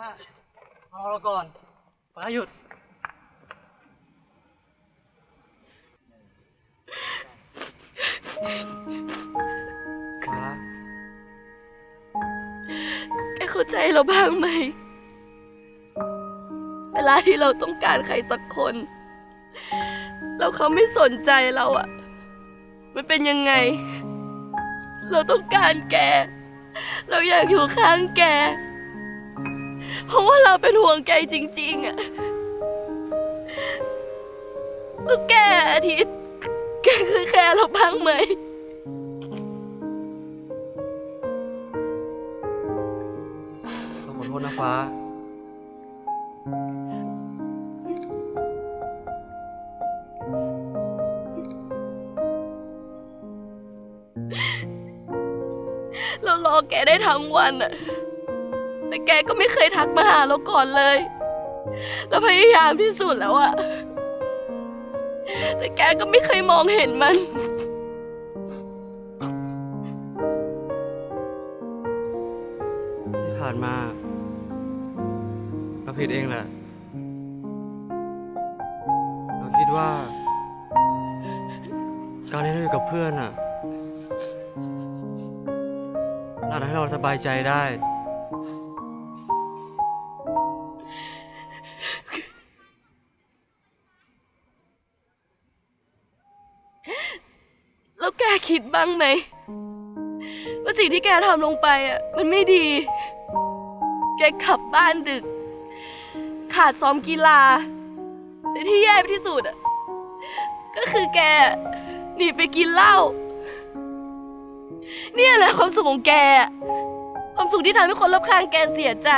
ฟ้าเอาเราก่อนฟ้าหยุด ฟ้า แกเข้าใจเราบ้างไหม เวลาที่เราต้องการใครสักคน แล้วเขาไม่สนใจเราอะมันเป็นยังไง เราต้องการแก เราอยากอยู่ข้างแก เพราะว่าเราเป็นห่วงแกจริง ๆอะแล้วแกอาทิตย์แกคือแคร์เราบ้างไหม เราขอโทษนะฟ้า เรารอแกได้ทั้งวันอะแต่แกก็ไม่เคยทักมาหาเราก่อนเลย เราพยายามที่สุดแล้วอะแต่แกก็ไม่เคยมองเห็นมัน ที่ผ่านมาเราผิดเองแหละ เราคิดว่า การที่เราอยู่กับเพื่อนอะอาจทำให้เราสบายใจได้ คิดบ้างไหม ว่าสิ่งที่แกทำลงไปอะมันไม่ดี แกกลับบ้านดึก ขาดซ้อมกีฬาแต่ที่แย่ที่สุดอะก็คือแกหนีไปกินเหล้าเนี่ยแหละความสุขของแก ความสุขที่ทำให้คนรอบข้างแกเสียใจ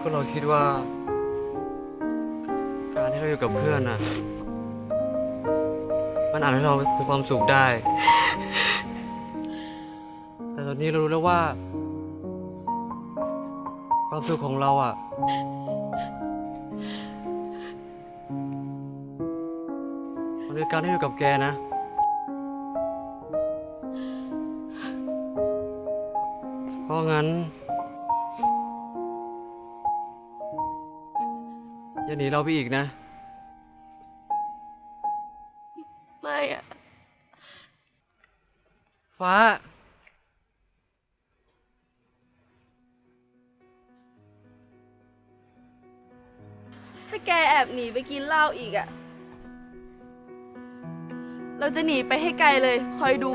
ก็เราคิดว่า เราอยู่กับเพื่อนน่ะมันอาจให้เรามีความสุขได้ แต่ตอนนี้เรารู้แล้วว่า ความสุขของเราอะมันคือการที่อยู่กับแกนะ เพราะงั้นอย่าหนีเราไปอีกนะ ฟ้า ถ้าแกแอบหนีไปกินเหล้าอีกอะเราจะหนีไปให้ไกลเลย คอยดู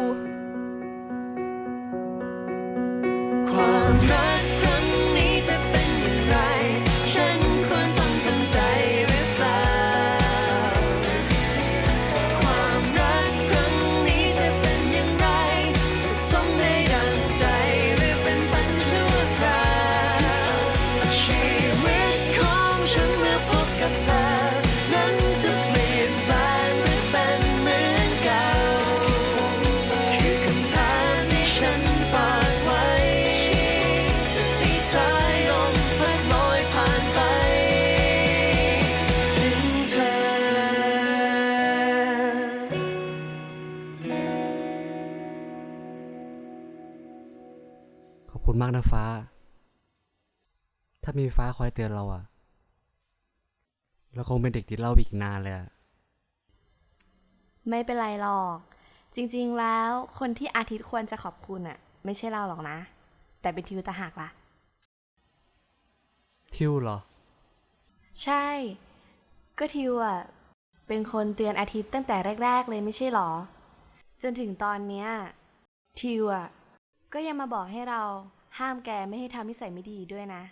มากนะฟ้า ถ้ามีฟ้าคอยเตือนเราอะเราคงเป็นเด็กติดเหล้าอีกนานเลยอะไม่เป็นไรหรอก จริงๆแล้วคนที่อาทิตย์ควรจะขอบคุณอะไม่ใช่เราหรอกนะ แต่เป็นทิวตาหากล่ะ ทิวเหรอ ใช่ ก็ทิวอะเป็นคนเตือนอาทิตย์ตั้งแต่แรก ๆ เลยไม่ใช่หรอ จนถึงตอนเนี้ยทิวอะก็ยังมาบอกให้เรา ห้ามแกไม่ให้ทำนิสัยไม่ดีด้วยนะ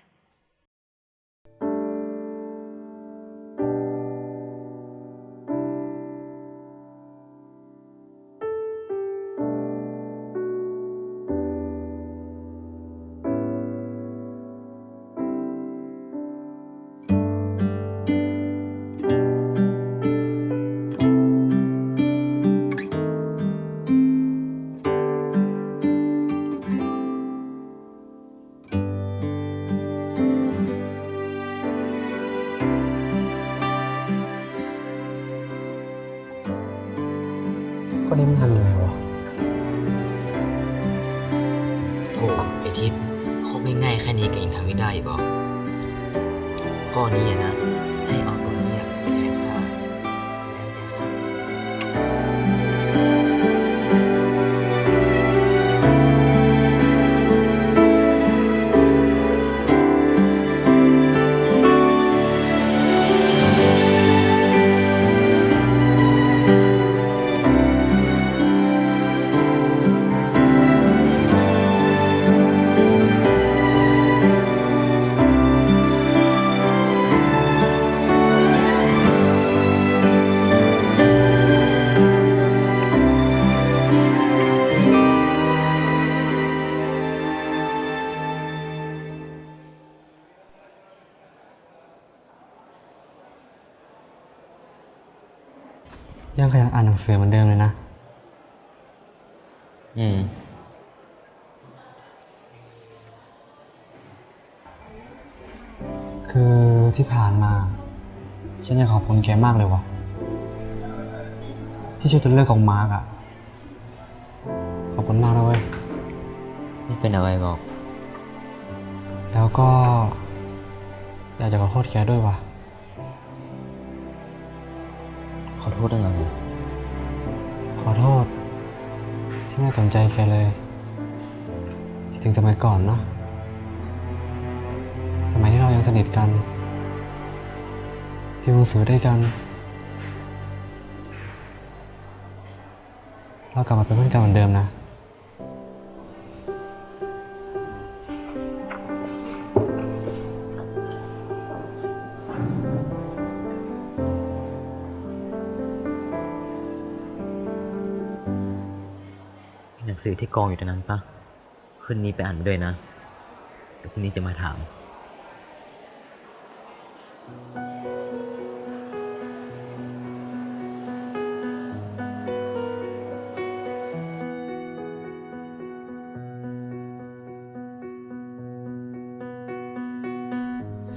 คนนี้มันทำยังไงวะโอ้ไอทิศข้อง่ายๆแค่นี้แกยังทำไม่ได้อีกเหรอข้อนี้อะนะ ให้เอา ยังขยันอ่านหนังสือเหมือนเดิมเลยนะ อืม คือที่ผ่านมา ฉันอยากขอบคุณแกมากเลยวะที่ช่วยจนเลิกของมาร์กอะขอบคุณมากนะเว้ย ไม่เป็นอะไรหรอก แล้วก็ อยากจะขอโทษแกด้วยวะ โทษเรื่องอะไรขอโทษ ที่ไม่สนใจแกเลยคิดถึงสมัยก่อนเนาะสมัยที่เรายังสนิทกัน ที่หนังสือด้วยกัน เรากลับมาเป็นเพื่อนกันเหมือนเดิมนะ นังสือที่กองอยู่ตรงนั้นปะคืนนี้ไปอ่านด้วยนะเดี๋ยวพรุ่งนี้จะมาถาม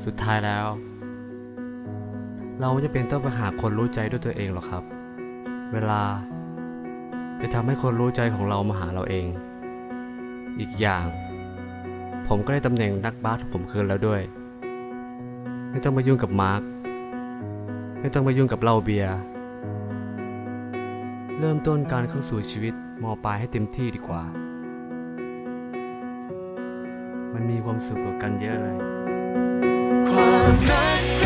สุดท้ายแล้ว เราจะเป็นต้องไปหาคนรู้ใจด้วยตัวเองหรอครับ เวลา จะทำให้คนรู้ใจของเรามาหาเราเอง อีกอย่าง ผมก็ได้ตำแหน่งนักบาสของผมคืนแล้วด้วย ไม่ต้องมายุ่งกับมาร์คไม่ต้องมายุ่งกับเหล้าเบียร์เริ่มต้นการเข้าสู่ชีวิตมปลายให้เต็มที่ดีกว่า มันมีความสุขกว่ากันเยอะเลย ความรัก